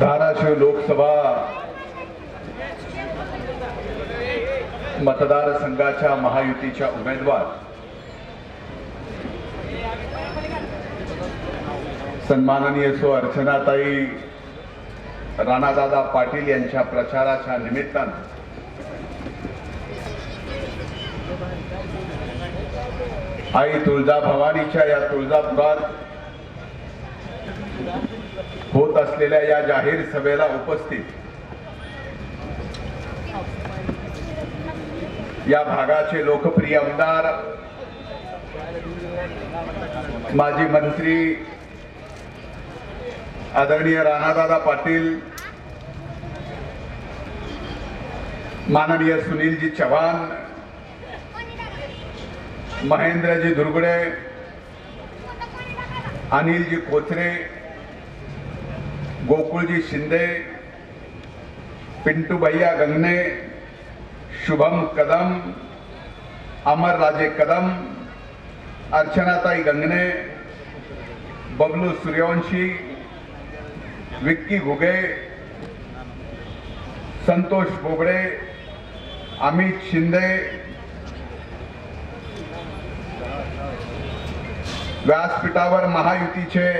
धाराशिव लोकसभा मतदारसंघाच्या महायुतीच्या उमेदवार सन्माननीय सो अर्चनाताई राणादादा पाटील यांच्या प्रचाराच्या निमित्तानं आई तुळजा भवानीच्या या तुळजापुरात होत असलेल्या या जाहीर सभेला उपस्थित या भागाचे लोकप्रिय आमदार माजी मंत्री आदरणीय राणादादा पाटील माननीय सुनीलजी चव्हाण महेंद्रजी दुर्गुडे अनिलजी कोथरे गोकुळजी शिंदे पिंटू भैया गंगणे शुभम कदम अमरराजे कदम अर्चनाताई गंगणे बबलू सूर्यवंशी विक्की घुगे संतोष बोबडे अमित शिंदे व्यासपीठावर महायुतीचे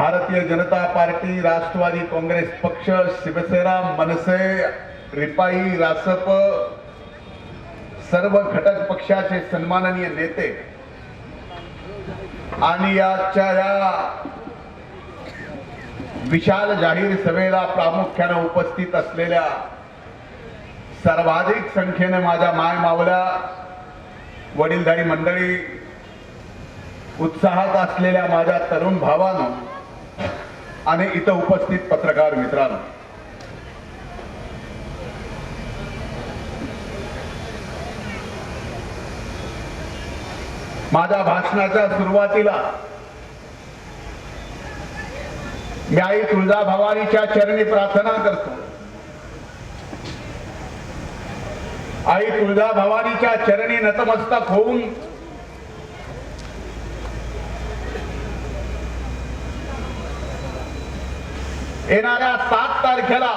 भारतीय जनता पार्टी राष्ट्रवादी काँग्रेस पक्ष शिवसेना मनसे रिपाई रासप सर्व घटक पक्षाचे सन्माननीय नेते आणि आजच्या या विशाल जाहीर सभेला प्रामुख्याने उपस्थित असलेल्या सर्वाधिक संख्येने माझ्या माय मावल्या वडीलधारी मंडळी उत्साहात असलेल्या माझ्या तरुण भावानं आणि इथं उपस्थित पत्रकार मित्रांनो. माझ्या भाषणाच्या सुरुवातीला मी आई तुळजा भवानीच्या चरणी प्रार्थना करतो. आई तुळजा भवानीच्या चरणी नतमस्तक होऊन येणाऱ्या सात तारखेला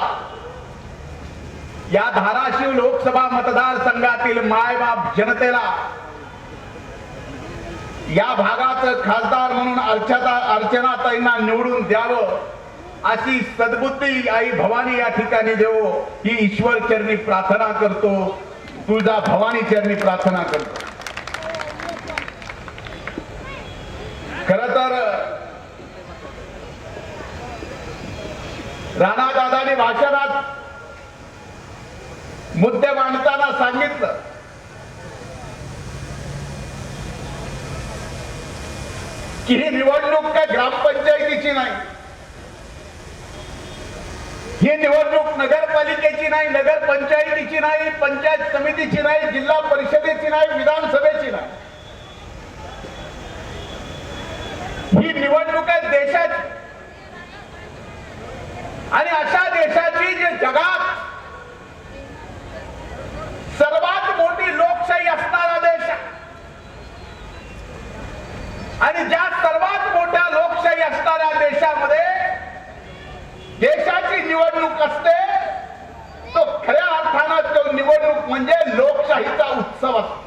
या धाराशिव लोकसभा मतदारसंघातील मायबाप जनतेला या भागाचं खासदार म्हणून अर्चना अर्चनाताईंना निवडून द्यावं अशी सद्बुद्धी आई भवानी या ठिकाणी देवो ही ईश्वर चरणी प्रार्थना करतो तुळजा भवानी चरणी प्रार्थना करतो. खर तर राणादादांनी भाषणात मुद्दे मांडताना सांगितलं. की ही निवडणूक काय ग्रामपंचायतीची नाही. ही निवडणूक नगरपालिकेची नाही नगरपंचायतीची नाही पंचायत समितीची नाही जिल्हा परिषदेची नाही विधानसभेची नाही. ही निवडणूक आहे देशाची. आणि अशा देशाची जे जगात सर्वात मोठी लोकशाही असणारा देश आणि ज्या सर्वात मोठ्या लोकशाही असणाऱ्या देशामध्ये देशाची निवडणूक असते तो खऱ्या अर्थानं तो निवडणूक म्हणजे लोकशाहीचा उत्सव असतो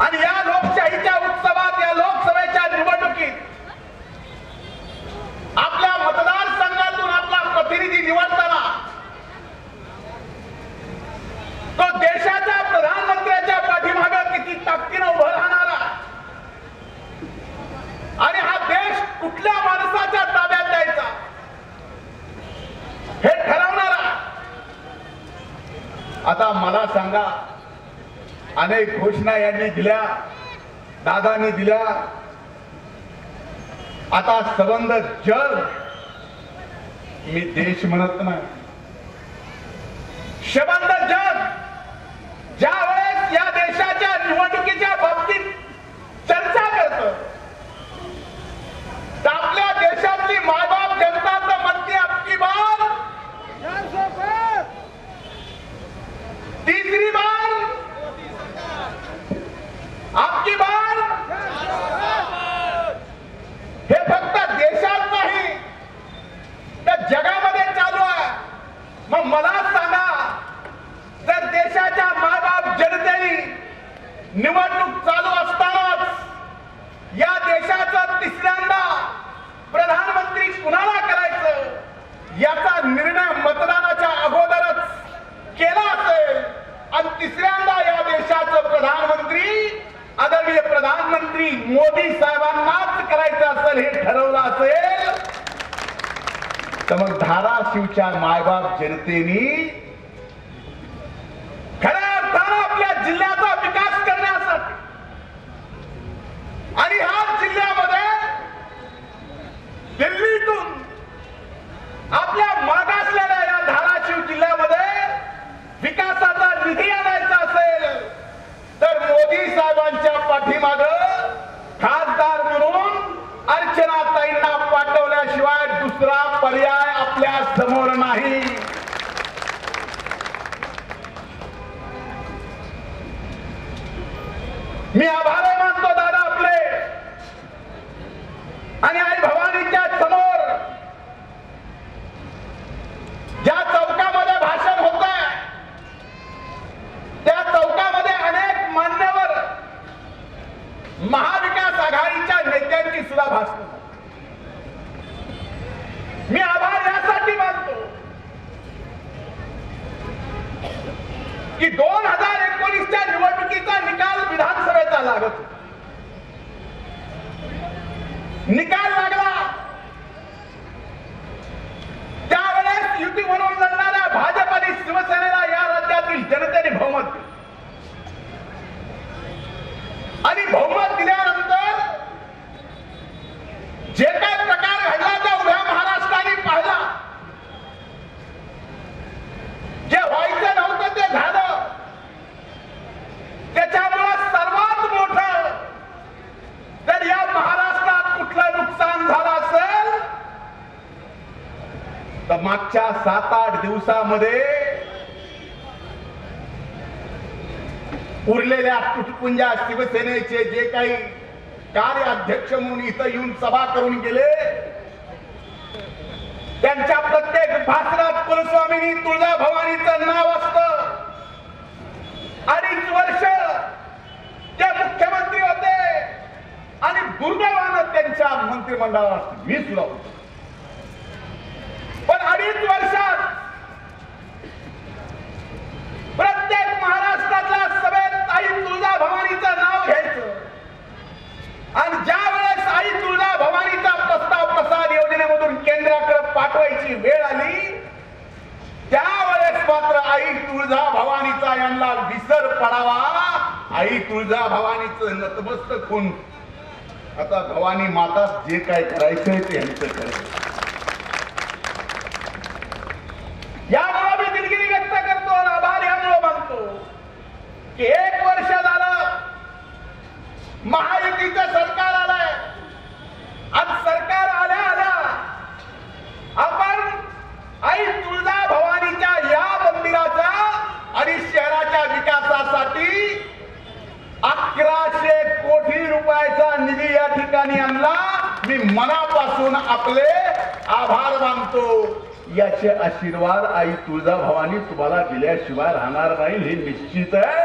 आणि या लोकशाहीच्या उत्सवात या लोकसभेच्या निवडणुकीत आपल्या मतदारसंघातून आपला प्रतिनिधी निवडताना तो देशाच्या प्रधानमंत्र्याच्या पाठीमागे किती ताकदीनं उभं राहणारा आणि हा देश कुठल्या माणसाच्या ताब्यात द्यायचा हे ठरवणारा आता मला सांगा. अनेक घोषणा यांनी दिल्या दादानी दिल्या. आता संबंध जग. मी देश म्हणत नाही. शबंध जग. ज्या निवडणूक चालू असतानाच या देशाचं तिसऱ्यांदा प्रधानमंत्री कुणाला करायचं? याचा निर्णय मतदानाच्या अगोदरच केला असेल. आणि तिसऱ्यांदा या देशाचं प्रधानमंत्री आदरणीय प्रधानमंत्री मोदी साहेबांनाच करायचं असेल हे ठरवलं असेल. तर मग धाराशिवच्या मायबाप जनतेनी मी आभार मानतो दादा आपले आणि आई भवानीच्या समोर ज्या चौकामध्ये भाषण होत आहे त्या चौकामध्ये अनेक मान्यवर महाविकास आघाडीच्या नेत्यांची सुद्धा भाषण होतात. मी आभार यासाठी मानतो की दोन हजार एकोणीसच्या निवडणुकीचा निकाल विधानसभेचा लागत होता. निकाल लागला त्यावेळेस युती म्हणून लढणाऱ्या भाजप आणि शिवसेनेला या राज्यातील जनतेने बहुमत दिलं आणि बहुमत दिल्यानंतर जे काय प्रकार घडला त्या उभ्या महाराष्ट्राने पाहिला जे व्हायचं नव्हतं ते झालं त्याच्यामुळे सर्वात मोठं जर या महाराष्ट्रात कुठलं नुकसान झालं असेल तर मागच्या सात आठ दिवसामध्ये उरलेल्या तुटपुंजा शिवसेनेचे जे काही कार्याध्यक्ष म्हणून इथं येऊन सभा करून गेले त्यांच्या प्रत्येक भाषणात कुलस्वामिनी तुळजा भवानीचं नाव असत. अडीच वर्ष ते मुख्यमंत्री होते आणि दुर्दैवानं त्यांच्या मंत्रिमंडळात मी सुद्धा होतो पण अडीच वर्षात प्रत्येक महाराष्ट्रातल्या सभेत आई तुळजा भवानीचं नाव घ्यायचं आणि ज्या वेळेस आई तुळजा भवानीचा प्रस्ताव प्रसाद योजनेमधून केंद्राकडे पाठवायची वेळ आली त्यावेळेस मात्र आई तुळजा भवानीचा यांना विसर पडावा आई तुळजा भवानीचं खून. आता भवानी माता जे काय करायचंय ते यांचं करायचं यामुळे मी दिलगिरी व्यक्त करतो आणि आभार यामुळे मानतो की एक वर्ष झालं महायुतीचं सरकार आलंय आज सरकार आल्या आल्या आपण आई तुळजा भवानीच्या या मंदिराचा आणि शहराच्या विकासासाठी अकराशे कोटी रुपयाचा निधी या ठिकाणी आणला मी मनापासून आपले आभार मानतो. याचे आशीर्वाद आई तुळजा भवानी तुम्हाला दिल्याशिवाय राहणार नाही. हे निश्चित आहे.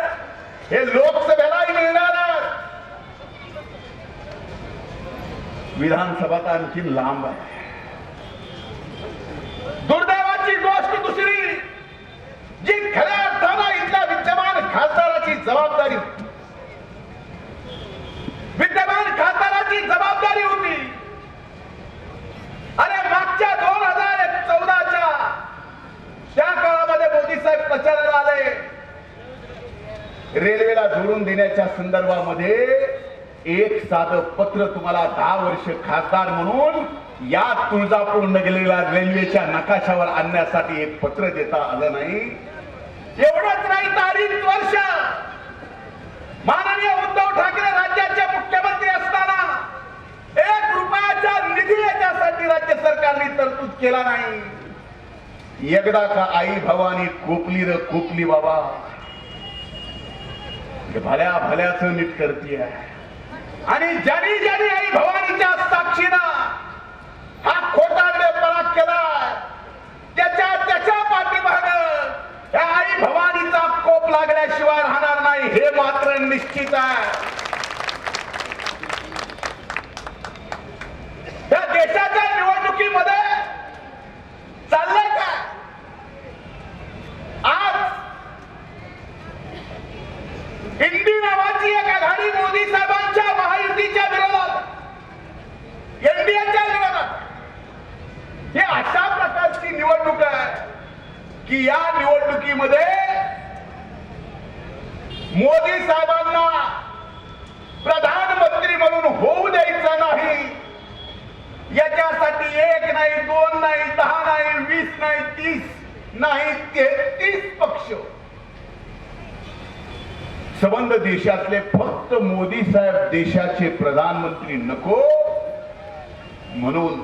हे लोकसभेलाही मिळणार विधानसभा तर आणखी लांब आहे. दुर्दैवाची गोष्ट दुसरी जी खऱ्या अर्थानं इथल्या विद्यमान खासदाराची जबाबदारी होती. विद्यमान खासदाराची जबाबदारी होती. अरे मागच्या दोन हजार चौदाच्या त्या काळामध्ये मोदी साहेब प्रचाराला आले. रेल्वेला जोडून देण्याच्या संदर्भामध्ये एक साधं पत्र तुम्हाला दहा वर्ष खासदार म्हणून या तुळजापूर नगरीला रेल्वेच्या नकाशावर आणण्यासाठी एक पत्र देता आलं नाही. एवढंच नाही तर अडीच वर्ष. माननीय उद्धव ठाकरे राज्याचे मुख्यमंत्री असताना एक रुपयाचा निधी याच्यासाठी राज्य सरकारने तरतूद केला नाही. एकदा का आई भवानी कोपली र कोपली बाबा? भल्या भल्याच नीट करते आणि ज्यानी ज्यानी आई भवानीच्या साक्षीनं हा खोटारडेपणा केला त्याच्या त्याच्या पाठीमाग या आई भवानीचा कोप लागल्याशिवाय राहणार नाही हे मात्र निश्चित आहे या देशाच्या निवडणुकीमध्ये चाललंय काय आज हिंदी नावाची अशा प्रकारची निवडणूक आहे की या निवडणुकीमध्ये मोदी साहेबांना प्रधानमंत्री म्हणून होऊ द्यायचं नाही. याच्यासाठी एक नाही दोन नाही दहा नाही वीस नाही तीस नाही तेहतीस पक्ष. संबंध देशातले फक्त मोदी साहेब देशाचे प्रधानमंत्री नको म्हणून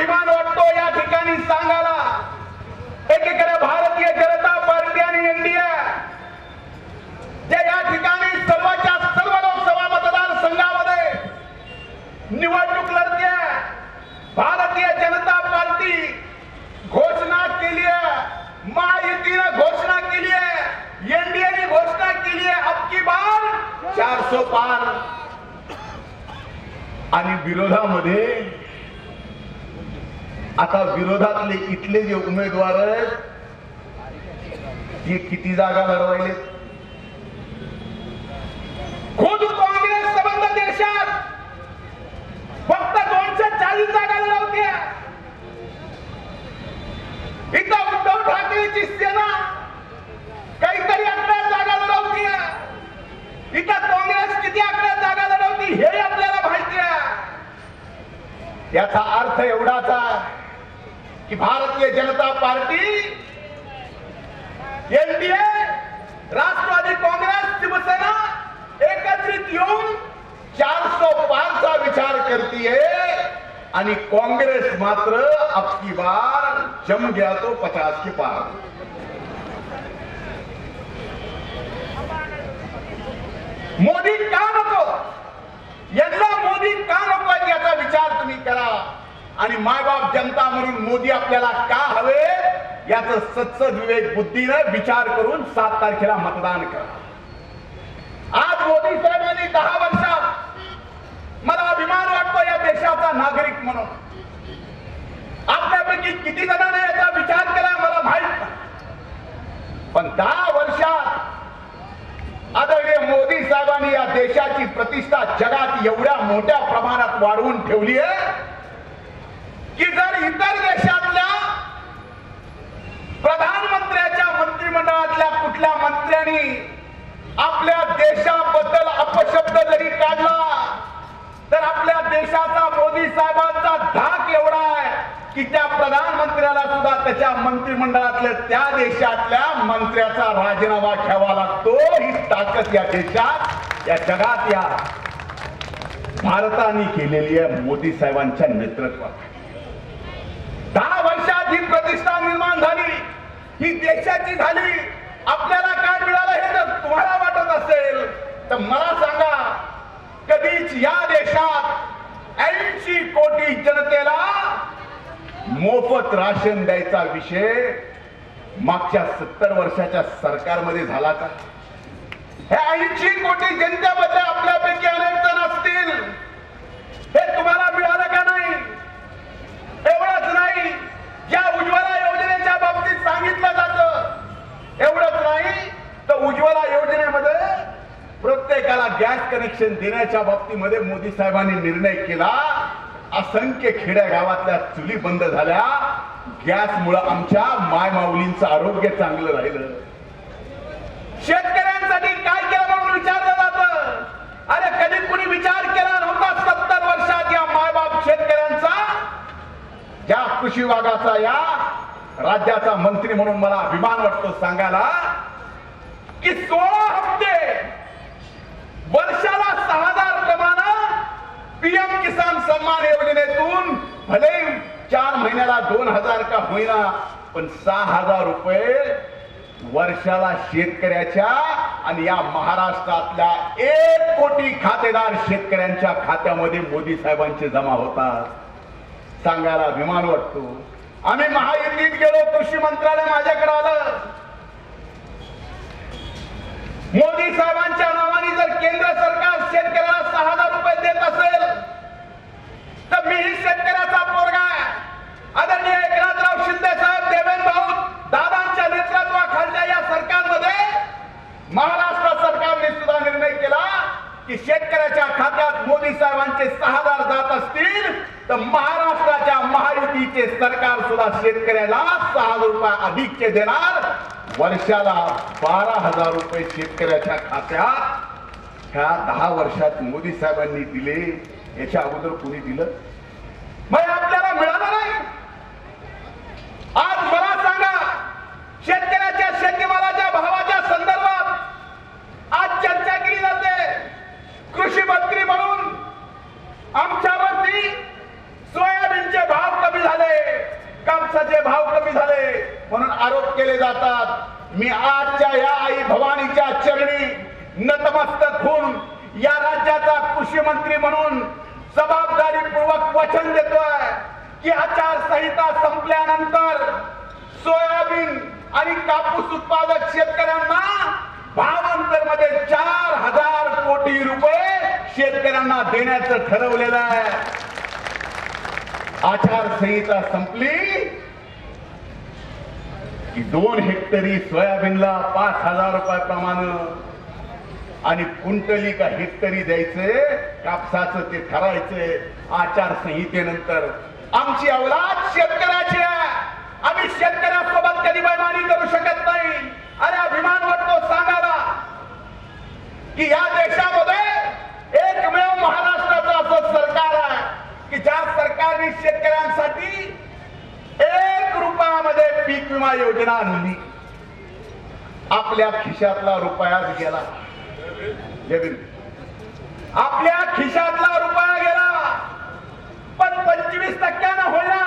अभिमान वाटतो या ठिकाणी सांगायला. एकीकडे भारतीय जनता पार्टी आणि इंडिया जे या ठिकाणी सर्वांच्या सर्व लोकसभा मतदारसंघामध्ये निवडणूक लढते भारतीय जनता पार्टी घोषणा केली आहे महायुतीने घोषणा केली आहे एनडीएने घोषणा केली आहे अबकी बार चारशे पार. आणि विरोधामध्ये आता विरोधातले इथले जे उमेदवार आहेत ते किती जागा लढवायले खुद काँग्रेस संबंध देशात फक्त दोनशे चाळीस जागा लढवत्या इथं उद्धव ठाकरेची सेना काहीतरी अकरा जागा लढवत्या इथं काँग्रेस किती अकरा जागा लढवती हे आपल्याला माहिती आहे. याचा अर्थ एवढाच आहे. की भारतीय जनता पार्टी एनडीए राष्ट्रवादी काँग्रेस शिवसेना एकत्रित येऊन चारसो पारचा विचार करतीये. आणि काँग्रेस मात्र आपकी बार जम गया तो पचास के पार. मोदी का नको? यांना मोदी का नको याचा विचार तुम्ही करा. आणि मायबाप जनता म्हणून मोदी आपल्याला का हवे? याच सत्सद विवेक बुद्धीनं विचार करून सात तारखेला मतदान करा. आज मोदी साहेबांनी दहा वर्षात मला अभिमान वाटतो या देशाचा नागरिक म्हणून. आपल्यापैकी किती जणांनी याचा विचार केला मला माहीत पण दहा वर्षात आदरणीय मोदी साहेबांनी या देशाची प्रतिष्ठा जगात एवढ्या मोठ्या प्रमाणात वाढवून ठेवली आहे. की जर इतर देशातल्या प्रधानमंत्र्याच्या मंत्रिमंडळातल्या कुठल्या मंत्र्यांनी आपल्या देशाबद्दल अपशब्द जरी काढला तर आपल्या देशाचा मोदी साहेबांचा धाक एवढा आहे की त्या प्रधानमंत्र्याला सुद्धा त्याच्या मंत्रिमंडळातल्या त्या देशातल्या मंत्र्याचा राजीनामा घ्यावा लागतो. ही ताकद या देशात या जगात या भारताने केलेली आहे मोदी साहेबांच्या नेतृत्वात ही प्रतिष्ठा निर्माण झाली. ही देशाची झाली. आपल्याला काय मिळालं हे जर तुम्हाला वाटत असेल तर मला सांगा कधीच या देशात ऐंशी कोटी जनतेला मोफत राशन द्यायचा विषय मागच्या सत्तर वर्षाच्या सरकारमध्ये झाला का? हे ऐंशी कोटी जनतेमध्ये आपल्यापैकी अनेक जण असतील. हे तुम्हाला मिळालं का नाही? एवढंच नाही या उज्ज्वला योजनेच्या बाबतीत सांगितलं जातं एवढंच नाही तर उज्ज्वला योजनेमध्ये प्रत्येकाला आरक्षण देण्याच्या बाबतीमध्ये मोदी साहेबांनी निर्णय केला. असंख्य खेड्या गावातल्या चुली बंद झाल्या. गॅसमुळं आमच्या माय माऊलींचं आरोग्य चांगलं राहिलं. शेतकऱ्यांसाठी काय केलं म्हणून विचारलं जात? अरे कधी कुणी विचार केला नव्हता सत्तर वर्षात या मायबाप शेतकऱ्यांचा? ज्या कृषी विभागाचा या राज्याचा मंत्री म्हणून मला अभिमान वाटतो सांगायला की सोळा हप्ते वर्षाला सहा हजार प्रमाणे पीएम किसान सन्मान योजनेतून भले चार महिन्याला दोन हजार का होईना पण सहा हजार रुपये वर्षाला शेतकऱ्याच्या आणि या महाराष्ट्रातल्या एक कोटी खातेदार शेतकऱ्यांच्या खात्यामध्ये मोदी साहेबांचे जमा होतात. सांगायला अभिमान वाटतो. आम्ही महायुतीत गेलो कृषी मंत्रालय माझ्याकडे आलं. मोदी साहेबांच्या नावाने जर केंद्र सरकार शेतकऱ्याला सहा हजार देत असेल तर मीही शेतकऱ्याचा पोरगा आदरणीय एकनाथराव शिंदे साहेब देवेंद्र भाऊ दादांच्या नेतृत्वाखालच्या या सरकारमध्ये महाराष्ट्र सरकारने सुद्धा निर्णय केला की शेतकऱ्याच्या खात्यात मोदी साहेबांचे सहा हजार जात असतील तर महाराष्ट्राच्या महायुतीचे सरकार सुद्धा शेतकऱ्याला सहा रुपये अधिकचे देणार. वर्षाला बारा हजार रुपये शेतकऱ्याच्या खात्यात ह्या दहा वर्षात मोदी साहेबांनी दिले याच्या अगोदर कोणी दिलं? मग आपल्याला मिळालं नाही आज मला सांगा शेतकऱ्याच्या शेतीमालाच्या भावाच्या संदर्भात आज चर्चा केली जाते कृषी मंत्री म्हणून आमच्यावरती सोयाबीनचे भाव कमी झाले कापसाचे भाव कमी झाले म्हणून आरोप केले जातात मी आजच्या या आई भवानीच्या चरणी नतमस्तक होऊन या राज्याचा कृषी मंत्री म्हणून जबाबदारीपूर्वक वचन देतोय की आचारसंहिता संपल्यानंतर सोयाबीन आणि कापूस उत्पादक शेतकऱ्यांना भावांतरमध्ये चार हजार कोटी रुपये शेतकऱ्यांना देण्याचं ठरवलेलं आहे आचारसंहिता संपली की दोन हेक्टरी सोयाबीनला पाच हजार रुपयाप्रमाणे आणि कुंटली का हेक्टरी द्यायचे कापसाचं ते ठरायचे आचारसंहितेनंतर. आमची अवलाद शेतकऱ्याची आम्ही शेतकऱ्यासोबत कधी बैमानी करू शकत नाही. अरे अभिमान वाटतो सांगायला. की या देशामध्ये एकमेव महाराष्ट्राचं असं सरकार आहे की ज्या सरकारने शेतकऱ्यांसाठी एक रुपयामध्ये पीक विमा योजना आणली. आपल्या खिशातला रुपयाच गेला. आपल्या खिशातला रुपया गेला. पण पंचवीस टक्क्यानं होईना.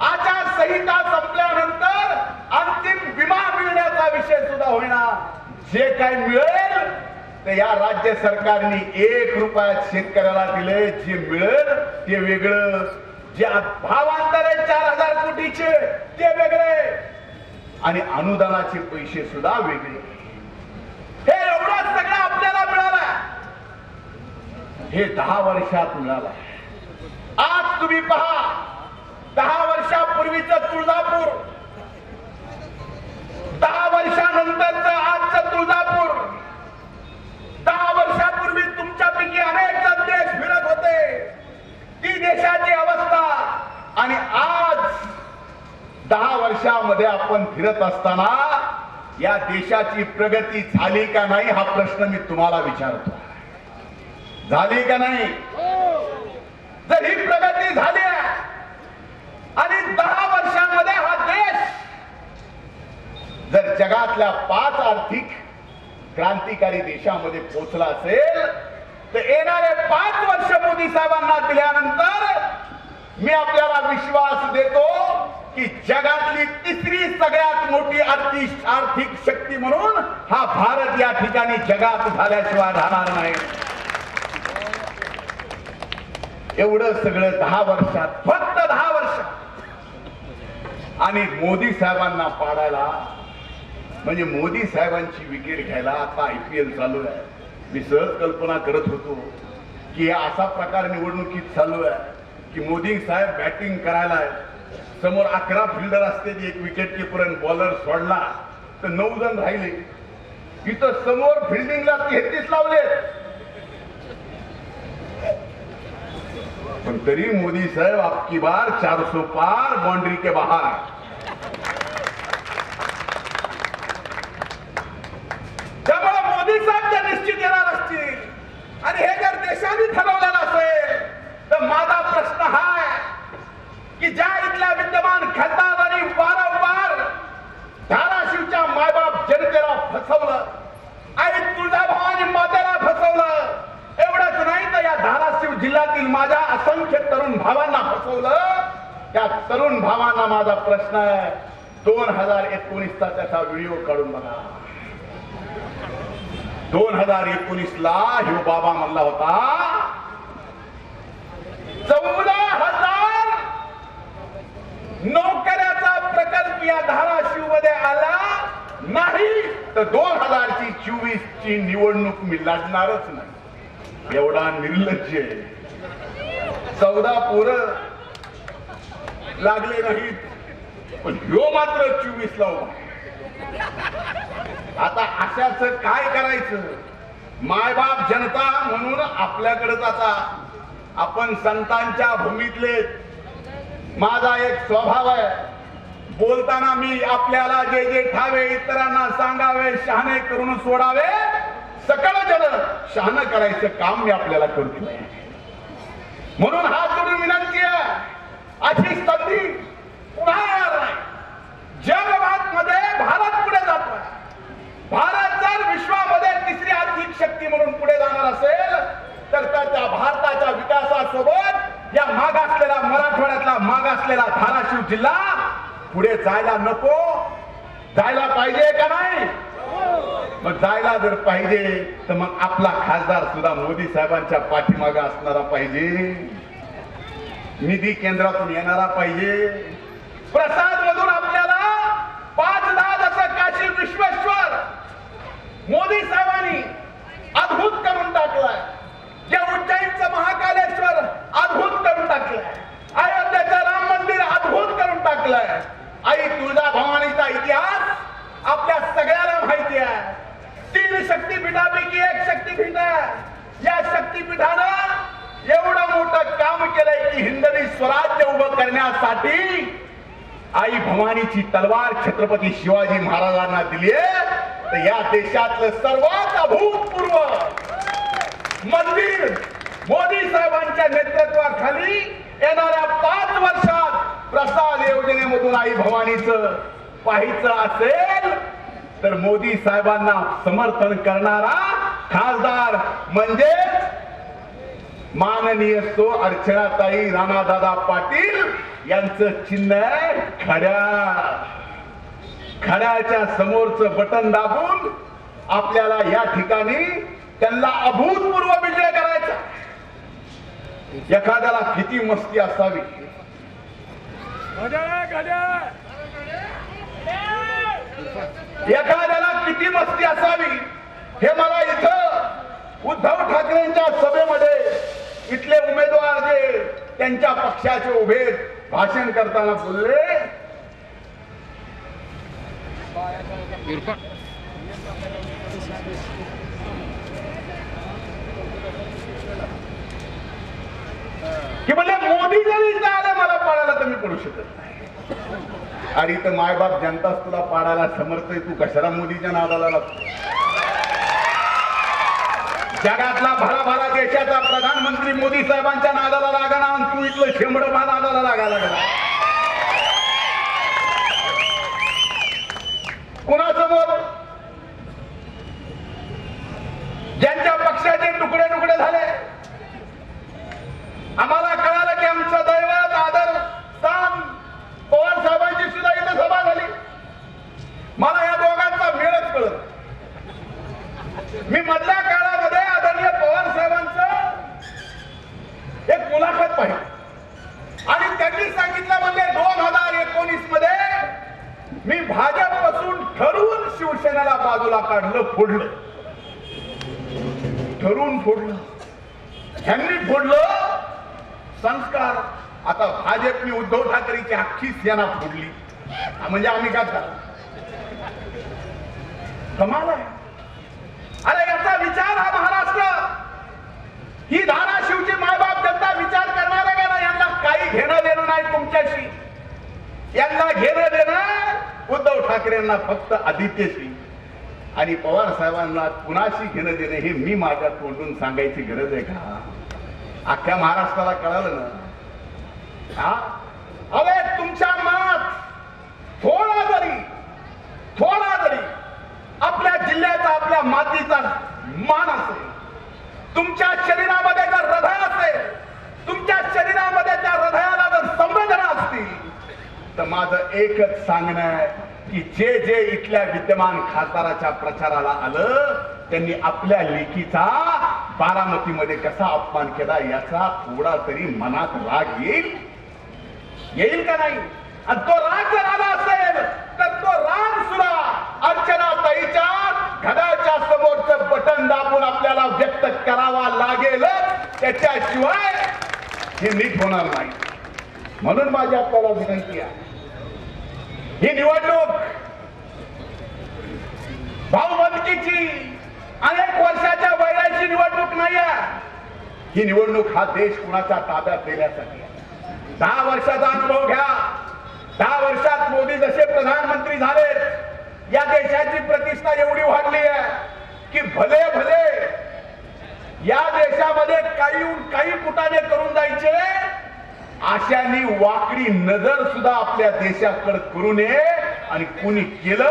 आचारसंहिता संपल्यानंतर अंतिम विमा मिळण्याचा विषय सुद्धा होईना. जे काही मिळेल ते या राज्य सरकारने एक रुपयात शेतकऱ्याला दिले. जे मिळेल ते वेगळं. जे भावांतर चार हजार कोटीचे ते वेगळे. आणि अनुदानाचे पैसे सुद्धा वेगळे. हे एवढा सगळं आपल्याला मिळाला. हे दहा वर्षात मिळाला. आज तुम्ही पहा दहा वर्षापूर्वीच तुळजापूर. दहा वर्षानंतरच आजचं तुळजापूर. दहा वर्षापूर्वी तुमच्यापैकी अनेक जण देश फिरत होते. ती देशाची अवस्था आणि आज दहा वर्षामध्ये आपण फिरत असताना या देशाची प्रगती झाली का नाही हा प्रश्न मी तुम्हाला विचारतो. झाली का नाही? जर ही प्रगती झाली आणि दहा वर्षामध्ये हा देश जर जगातल्या पाच आर्थिक क्रांतिकारी देशामध्ये पोहोचला असेल तर येणारे पाच वर्ष मोदी साहेबांना दिल्यानंतर मी आपल्याला विश्वास देतो जगातली तिसरी सगळ्यात मोठी आर्थिक आर्थिक शक्ती म्हणून हा भारत या ठिकाणी जगात झाल्याशिवाय राहणार नाही. एवढं सगळं दहा वर्षात फक्त दहा वर्षात आणि मोदी साहेबांना पाडायला म्हणजे मोदी साहेबांची विकेट घ्यायला आता आय पी एल चालू आहे. मी सहज कल्पना करत होतो की असा प्रकार निवडणुकीत चालू आहे की मोदी साहेब बॅटिंग करायला आहे समोर अकरा फिल्डर असते एक विकेट किपर आणि बॉलर सोडला तर नऊ जण राहिले. इथं समोर फिल्डिंगला तेहतीस लावलेत पण तरी मोदी साहेब आपकी बार चार पार बाउंड्री के बाहर त्यामुळे मोदी साहेब जर निश्चित येणार असतील आणि हे जर देशाने ठरवलेलं असेल तर माझा प्रश्न हा आहे की ज्या इथल्या विद्यमान खासदार आणि वारंवार धाराशिवच्या मायबाप जनतेला फसवलं आई तुळजाभवानी मातेला फसवलं एवढंच नाही तर या धाराशिव जिल्ह्यातील माझ्या असंख्य तरुण भावांना फसवलं त्या तरुण भावांना माझा प्रश्न आहे दोन हजार एकोणीसचा त्याचा व्हिडिओ काढून बघा. दोन हजार एकोणीस ला ह्यो बाबा म्हणला होता चौदा हजार नोकऱ्याचा प्रकल्प या धाराशिवमध्ये आला नाही तर दोन हजारची चोवीस ची निवडणूक मी लढणारच नाही. एवढा निर्लज्ज आहे. चौदा पोर लागले नाहीत पण ह्यो मात्र चोवीस ला उभा आता अशाच काय करायचं? मायबाप जनता म्हणून आपल्याकडे आता आपण संतांच्या भूमीतले माझा एक स्वभाव आहे. बोलताना मी आपल्याला जे जे ठावे इतरांना सांगावे शहाणे करून सोडावे सकळ जन शहाणं करायचं काम मी आपल्याला करतो म्हणून हा जोडून विनंती आहे. अशी संधी पुन्हा येणार नाही. जगभात मध्ये भारत पुढे जातोय भारत जर विश्वामध्ये तिसरी आर्थिक शक्ती म्हणून पुढे जाणार असेल तर त्या- भारताच्या विकासासोबत या मागासलेला मराठवाड्यातला मागासलेला धाराशिव जिल्हा पुढे जायला नको. जायला पाहिजे का नाही? मग जायला जर पाहिजे तर मग आपला खासदार सुद्धा मोदी साहेबांच्या पाठीमागे असणारा पाहिजे. निधी केंद्रातून येणारा पाहिजे. प्रसाद मधून आपल्याला पाच दहा जसं काशी विश्वेश्वर मोदी साहेबांनी अद्भुत करून टाकलाय. या उज्जैनचं महाकालेश्वर अद्भुत करून टाकलंय. अयोध्येचं राम मंदिर अद्भुत करून टाकलंय. आई तुळजा भवानीचा इतिहास आपल्या सगळ्याला माहिती आहे. तीन शक्तीपीठापैकी एक शक्तीपीठ आहे. या शक्तीपीठानं एवढं मोठं काम केलंय की हिंदवी स्वराज्य उभं करण्यासाठी आई भवानीची तलवार छत्रपती शिवाजी महाराजांना दिली तर या देशातलं सर्वात अभूतपूर्व मंदिर मोदी साहेबांच्या नेतृत्वाखाली येणाऱ्या पाच वर्षात प्रसाद योजनेमधून आई भवानीचं पाहायचं असेल तर मोदी साहेबांना समर्थन करणारा खासदार म्हणजे माननीय सो अर्चनाताई राणादादा पाटील. यांचं चिन्ह आहे खड्या खड्याच्या समोरच बटन दाबून आपल्याला या ठिकाणी त्यांना अभूतपूर्व विजय करायचा. एखाद्याला किती मस्ती असावी. एखाद्याला किती मस्ती असावी हे मला इथं उद्धव ठाकरेंच्या सभेमध्ये इथले उमेदवार जे त्यांच्या पक्षाचे उभे भाषण करताना बोलले. कि की म्हणजे मोदी जरी आले मला पाडायला तर मी पडू शकत नाही. आणि इथं मायबाप जनताच तुला पाडायला समर्थ आहे तू कशाला मोदीच्या नादाला लागतो? जगातला भरा भरा देशाचा प्रधानमंत्री मोदी साहेबांच्या नादाला लागणार आणि तू इथलं शेंबड मा नादाला लागायला लागला कुणासमोर ज्यांच्या पक्षाचे तुकडे तुकडे झाले आम्हाला कळालं की आमचं दैवत आदर स्थान पवार साहेबांची सुद्धा इथं सभा झाली मला या दोघांचा मेळच कळत मी मधल्या काळामध्ये आदरणीय पवार साहेबांचं एक मुलाखत पाहिजे आणि त्यांनी सांगितलं म्हणजे दोन हजार एकोणीसमध्ये मी भाजपपासून ठरवून शिवसेनेला बाजूला काढलं फोडलं. ठरवून फोडलं. ह्यांनी फोडलं. संस्कार. आता भाजपने उद्धव ठाकरेची अख्खी सेना फोडली. म्हणजे आम्ही काय झालं? कमाल आहे. अरे याचा विचार हा महाराष्ट्र. ही धाराशिवची मायबाप जनता विचार करणार आहे का नाही यांना काही घेणं देणं नाही तुमच्याशी यांना घेणं देणार उद्धव ठाकरेंना फक्त आदित्यशी. आणि पवार साहेबांना कुणाशी घेणं देणं हे मी माझ्या तोंडून सांगायची गरज आहे का? अख्ख्या महाराष्ट्राला कळालं ना? हा? अरे तुमच्या मनात थोडा जरी थोडा जरी आपल्या जिल्ह्याचा आपल्या मातीचा मान असेल तुमच्या शरीरामध्ये जर हृदय असेल तुमच्या शरीरामध्ये त्या हृदयाला जर संवेदना असतील तर माझं एकच सांगणं आहे की जे जे इथल्या विद्यमान खासदाराच्या प्रचाराला आलं त्यांनी आपल्या लेखीचा बारामतीमध्ये कसा अपमान केला याचा थोडा तरी मनात राग येईल. येईल का नाही? आणि तो राग जर आला असेल तर तो राग सुद्धा अर्चना ताईच्या घड्याच्या समोरचं बटन दाबून आपल्याला व्यक्त करावा लागेल. त्याच्याशिवाय हे नीट होणार नाही. म्हणून माझी आपल्याला विनंती आहे ही निवडणूक भाऊबंदकीची अनेक वर्षाच्या वैराची निवडणूक नाही ही निवडणूक हा देश कुणाच्या ताब्यात देण्यासाठी दहा वर्षाचा अनुभव घ्या. दहा वर्षात मोदी जसे प्रधानमंत्री झाले या देशाची प्रतिष्ठा एवढी वाढली आहे की भले भले या देशामध्ये काही काही पुटाने करून जायचे अशानी वाकडी नजर सुद्धा आपल्या देशाकडे करू नये. आणि कुणी केलं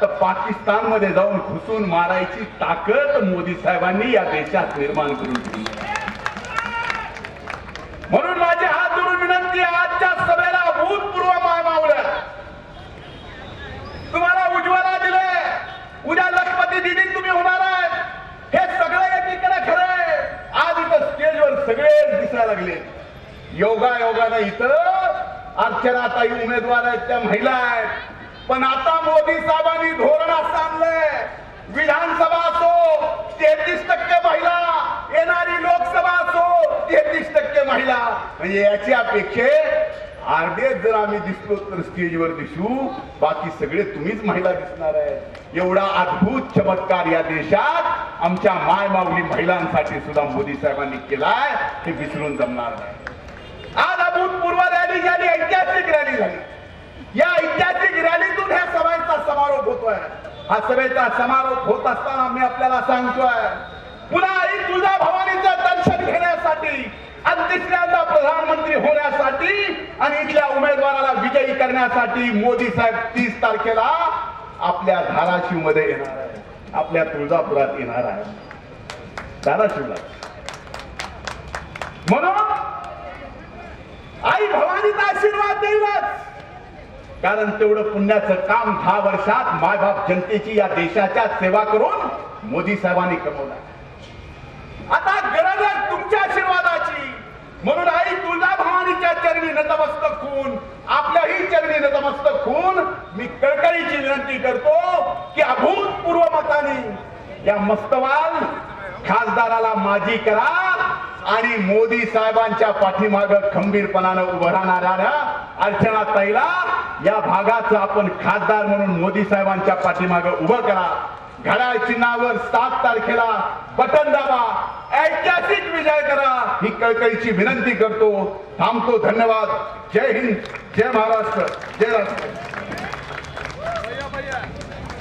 तर पाकिस्तानमध्ये जाऊन घुसून मारायची ताकद मोदी साहेबांनी या देशात निर्माण करून दिली. म्हणून माझी हात जोडून विनंती आजच्या सभेला भूतपूर्व मावलं तुम्हाला उज्ज्वला दिले उद्या लखपती दिदी तुम्ही होणार आहे हे सगळं एकीकडे खरंय आज इथं स्टेजवर सगळे दिसायला लागले. योगा योगानं इथं अर्चनाताई उमेदवार आहेत त्या महिला आहेत. पण आता मोदी साहेबांनी धोरण असं आणलंय. विधानसभा असो तेहतीस टक्के महिला. येणारी लोकसभा असो तेहतीस टक्के महिला. म्हणजे याची अपेक्षे अर्धेच जर आम्ही दिसलो तर स्टेजवर दिसू बाकी सगळे तुम्हीच महिला दिसणार आहे एवढा अद्भुत चमत्कार या देशात आमच्या मायमावली महिलांसाठी सुद्धा मोदी साहेबांनी केलाय हे विसरून जमणार नाही आज अभूतपूर्व रॅली झाली ऐतिहासिक रॅली झाली. या ऐतिहासिक रॅलीतून ह्या सभेचा समारोप होतोय. हा सभेचा समारोप होत असताना मी आपल्याला सांगतोय पुन्हा आई तुझ्या भवानीचं दर्शन घेण्यासाठी आणि तिसऱ्यांदा प्रधानमंत्री होण्यासाठी आणि इथल्या उमेदवाराला विजयी करण्यासाठी मोदी साहेब तीस तारखेला आपल्या धाराशिवमध्ये येणार आहे आपल्या तुळजापुरात येणार आहे धाराशिवला. म्हणून आई भवानीचा आशीर्वाद देईलच कारण तेवढं पुण्याचं काम दहा वर्षात मायबाप जनतेची या देशाच्या सेवा करून मोदी साहेबांनी कमवला. आता गरज आहे तुमच्या आशीर्वादाची. म्हणून आई तुळजा भवानीच्या चरणी नतमस्तक होऊन आपल्याही चरणी नतमस्तक होऊन मी कळकळीची विनंती करतो की अभूतपूर्व मताने या मस्तवाल खासदाराला माजी करा. आणि मोदी साहेबांच्या पाठीमाग खंबीरपणानं उभं राहणाऱ्या अर्चना ताईला या भागाचं आपण खासदार म्हणून मोदी साहेबांच्या पाठीमाग उभं करा. घड्याळ चिन्हावर सात तारखेला बटन दाबा. ऐतिहासिक विजय करा. ही कळकळीची विनंती करतो. थांबतो. धन्यवाद. जय हिंद. जय महाराष्ट्र. जय राष्ट्र